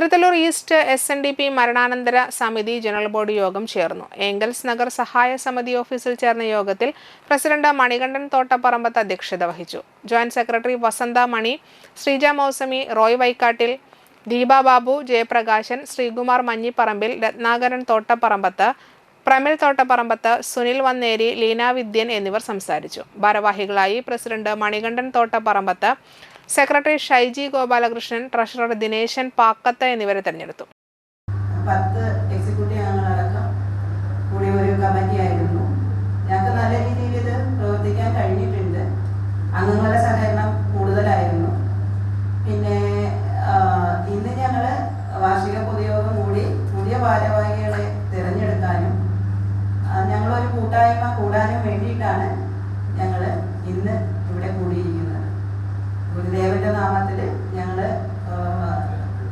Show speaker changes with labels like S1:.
S1: Thrithallur east S N D P മരണാനന്തര സമിതി general body യോഗം ചേർന്നു. ഏങ്കൽസ് നഗർ സഹായ സമിതി ഓഫീസിൽ ചേർന്ന യോഗത്തിൽ പ്രസിഡന്റ് മണികണ്ഠൻ തോട്ടപ്പറമ്പത്ത് അധ്യക്ഷത വഹിച്ചു. ജോയിന്റ് സെക്രട്ടറി വസന്ത മണി ശ്രീജ മൗസമി റോയ് വൈക്കാട്ടിൽ ദീപ ബാബു ജയപ്രകാശൻ ശ്രീകുമാർ മഞ്ഞിപ്പറമ്പിൽ രത്നാകരൻ തോട്ടപ്പറമ്പത്ത് പ്രമിൽ തോട്ടപ്പറമ്പത്ത് സുനിൽ വന്നേരി ലീന വിദ്യൻ എന്നിവർ സംസാരിച്ചു. ഭാരവാഹികളായി president Manikandan Thottapparambath secretary Shaiji Gopalakrishnan treasurer Dineshan Pakkath എന്നിവരെ തെരഞ്ഞെടുത്തു.
S2: ഒരു നല്ല പ്രവർത്തിക്കാൻ കഴിഞ്ഞിട്ടുണ്ട്. കൂടുതലായിരുന്നു. പിന്നെ ഇന്ന് വാർഷിക പൊതുയോഗം കൂടി പുതിയ ഭാരവാഹികളെ തിരഞ്ഞെടുക്കാനും ഞങ്ങളൊരു കൂട്ടായ്മ കൂടാനും വേണ്ടിയിട്ടാണ് ഞങ്ങൾ ഇന്ന്